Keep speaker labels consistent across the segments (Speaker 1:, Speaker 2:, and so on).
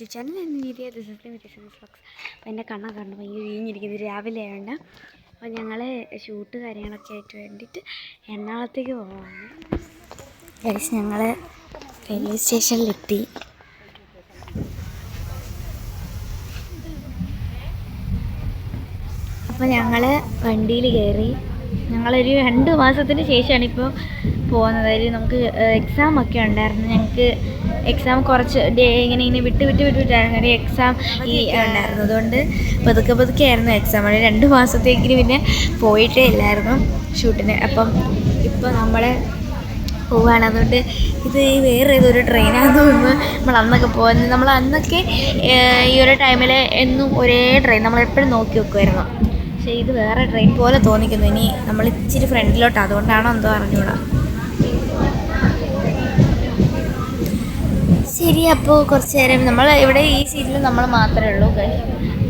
Speaker 1: YouTube channel എന്റെ രീതി this is blogs അപ്പോൾ എന്റെ കണ്ണ കണ്ടു ഭയങ്കര വീഞ്ഞിരിക്കുന്നത് രാവിലെ ആയതുകൊണ്ട് അപ്പോൾ ഞങ്ങൾ ഷൂട്ട് കാര്യങ്ങളൊക്കെ ആയിട്ട് വേണ്ടിയിട്ട് എറണാകുളത്തേക്ക് പോവാണ്. ഗൈസ് ഞങ്ങൾ റെയിൽവേ സ്റ്റേഷനിലെത്തി അപ്പോൾ ഞങ്ങൾ വണ്ടിയിൽ കയറി ഞങ്ങളൊരു രണ്ട് മാസത്തിന് ശേഷമാണ് ഇപ്പോൾ പോകുന്നത്. അതായത് നമുക്ക് എക്സാം ഒക്കെ ഉണ്ടായിരുന്നു. ഞങ്ങൾക്ക് എക്സാം കുറച്ച് ഡേ ഇങ്ങനെ ഇങ്ങനെ വിട്ട് വിട്ട് വിട്ട് വിട്ടായിരുന്നു. എക്സാം ഈ ഉണ്ടായിരുന്നു. അതുകൊണ്ട് പതുക്കെ പതുക്കെ ആയിരുന്നു എക്സാം അവിടെ രണ്ട് മാസത്തേക്കിന് പിന്നെ പോയിട്ടേ ഇല്ലായിരുന്നു ഷൂട്ടിന്. അപ്പം ഇപ്പോൾ നമ്മളെ പോവുകയാണ് അതുകൊണ്ട് ഇത് വേറെ ഏതൊരു ട്രെയിനാണെന്ന് തോന്നുന്നു നമ്മൾ അന്നൊക്കെ പോകുന്നത്. നമ്മൾ അന്നൊക്കെ ഈ ഒരു ടൈമിൽ എന്നും ഒരേ ട്രെയിൻ നമ്മൾ എപ്പോഴും നോക്കി വെക്കുമായിരുന്നു പക്ഷേ ഇത് വേറെ ട്രെയിൻ പോലെ തോന്നിക്കുന്നു. ഇനി നമ്മൾ ഇച്ചിരി ഫ്രണ്ടിലോട്ട്. അതുകൊണ്ടാണോ എന്തോ അറിഞ്ഞൂടാ. ശരി അപ്പോൾ കുറച്ച് നേരം നമ്മൾ ഇവിടെ ഈ സീറ്റിൽ നമ്മൾ മാത്രമേ ഉള്ളൂ.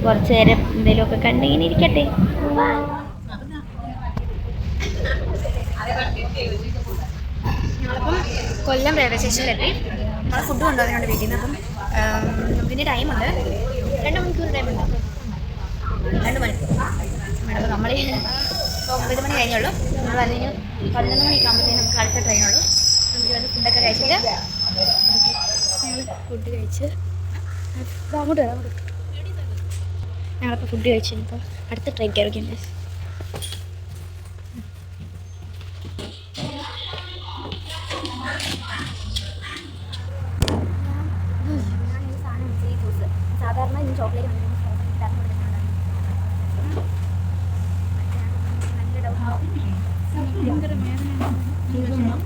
Speaker 1: കുറച്ച് നേരം എന്തെങ്കിലുമൊക്കെ കണ്ടിങ്ങനെ ഇരിക്കട്ടെ. കൊല്ലം റെയിൽവേ സ്റ്റേഷനിലെത്തി നമ്മൾ ഫുഡ് കൊണ്ടുവന്നിട്ടുണ്ട് വീട്ടിൽ നിന്ന് അപ്പം ആം, ടൈമുണ്ട് രണ്ട് മണിക്കൂർ ടൈമുണ്ട് രണ്ട് മണിക്കൂർ മേഡം അപ്പോൾ നമ്മൾ ഇപ്പോൾ ഒമ്പത് മണി കഴിഞ്ഞുള്ളൂ. നമ്മൾ അല്ലെങ്കിൽ പതിനൊന്ന് മണിയൊക്കെ ആകുമ്പോഴത്തേനും നമുക്ക് അടുത്ത ട്രെയിനുള്ളൂ നമുക്ക് വന്ന് ഫുഡൊക്കെ കഴിച്ചിട്ട് ഞങ്ങൾ ഫുഡ് കഴിച്ച് അങ്ങോട്ട് വരാം അങ്ങോട്ട് ഞങ്ങളിപ്പോൾ ഫുഡ് കഴിച്ചു ഇപ്പോൾ അടുത്ത ട്രെയിൻ കയറിക്കുന്നുണ്ട് സാധാരണ ചോക്ലേറ്റ് ఇక్కడ మేడం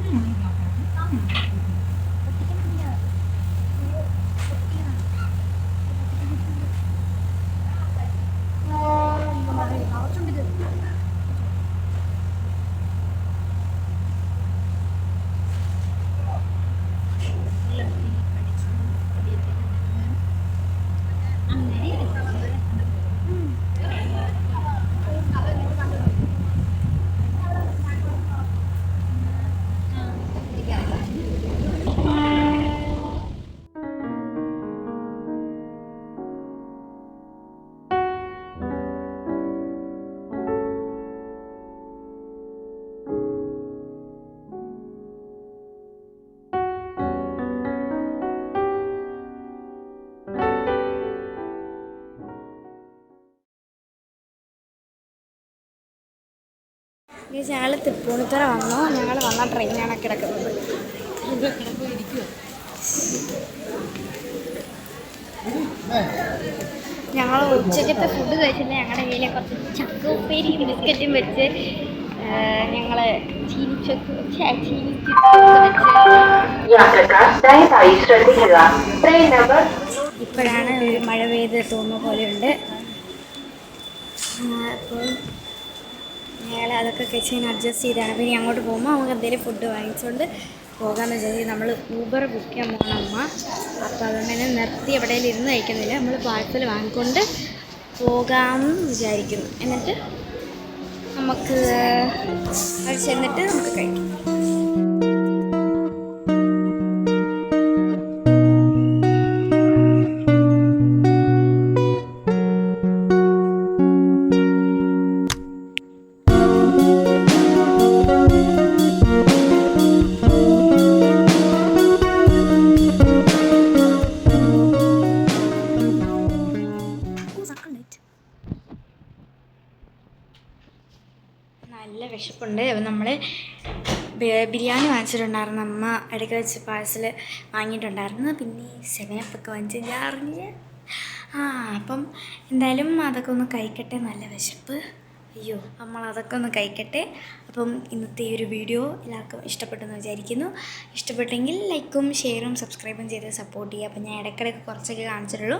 Speaker 1: ഞങ്ങൾ തൃപ്പൂണിത്തുറ വന്നു. ഞങ്ങൾ വന്ന ട്രെയിനാണ് കിടക്കുന്നത്. ഞങ്ങൾ ഉച്ചക്കത്തെ ഫുഡ് കഴിച്ചിട്ട് ഞങ്ങളുടെ കയ്യിൽ കുറച്ച് ചക്ക ബിസ്ക്കറ്റും വെച്ച് ഞങ്ങൾ ഇപ്പോഴാണ് ഒരു മഴ പെയ്ത് തോന്നുന്ന പോലെയുണ്ട് അപ്പോൾ ഞങ്ങൾ അതൊക്കെ ഇങ്ങനെ അഡ്ജസ്റ്റ് ചെയ്താണ്. പിന്നെ അങ്ങോട്ട് പോകുമ്പോൾ നമുക്ക് എന്തെങ്കിലും ഫുഡ് വാങ്ങിച്ചുകൊണ്ട് പോകാമെന്ന് വിചാരിച്ചു നമ്മൾ ഊബർ ബുക്ക് ചെയ്യാൻ പോകണം അമ്മ. അപ്പോൾ അതങ്ങനെ നിർത്തി എവിടെയെങ്കിലും ഇരുന്ന് കഴിക്കുന്നില്ല. നമ്മൾ പാഴ്സൽ വാങ്ങിക്കൊണ്ട് പോകാമെന്ന് വിചാരിക്കുന്നു. എന്നിട്ട് നമുക്ക് അവിടെ ചെന്നിട്ട് നമുക്ക് കഴിക്കാം. നല്ല വിശപ്പുണ്ട്. അപ്പം നമ്മൾ ബിരിയാണി വാങ്ങിച്ചിട്ടുണ്ടായിരുന്നു. അമ്മ ഇടയ്ക്ക് വെച്ച് പാഴ്സൽ വാങ്ങിയിട്ടുണ്ടായിരുന്നു. പിന്നെ സെവനപ്പൊക്കെ വാങ്ങിച്ച് ഞാൻ അറിഞ്ഞ്. ആ അപ്പം എന്തായാലും അതൊക്കെ ഒന്ന് കഴിക്കട്ടെ. നല്ല വിശപ്പ്. അയ്യോ നമ്മൾ അതൊക്കെ ഒന്ന് കഴിക്കട്ടെ. അപ്പം ഇന്നത്തെ ഈ ഒരു വീഡിയോ എല്ലാവർക്കും ഇഷ്ടപ്പെട്ടെന്ന് വിചാരിക്കുന്നു. ഇഷ്ടപ്പെട്ടെങ്കിൽ ലൈക്കും ഷെയറും സബ്സ്ക്രൈബും ചെയ്ത് സപ്പോർട്ട് ചെയ്യുക. അപ്പം ഞാൻ ഇടയ്ക്കിടയ്ക്ക് കുറച്ചൊക്കെ കാണിച്ചിട്ടുള്ളൂ.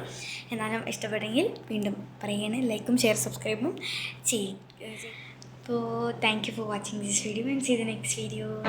Speaker 1: എന്നാലും ഇഷ്ടപ്പെട്ടെങ്കിൽ വീണ്ടും പറയുകയാണ്. ലൈക്കും ഷെയർ സബ്സ്ക്രൈബും ചെയ്യും. So thank you for watching this video and see the next video.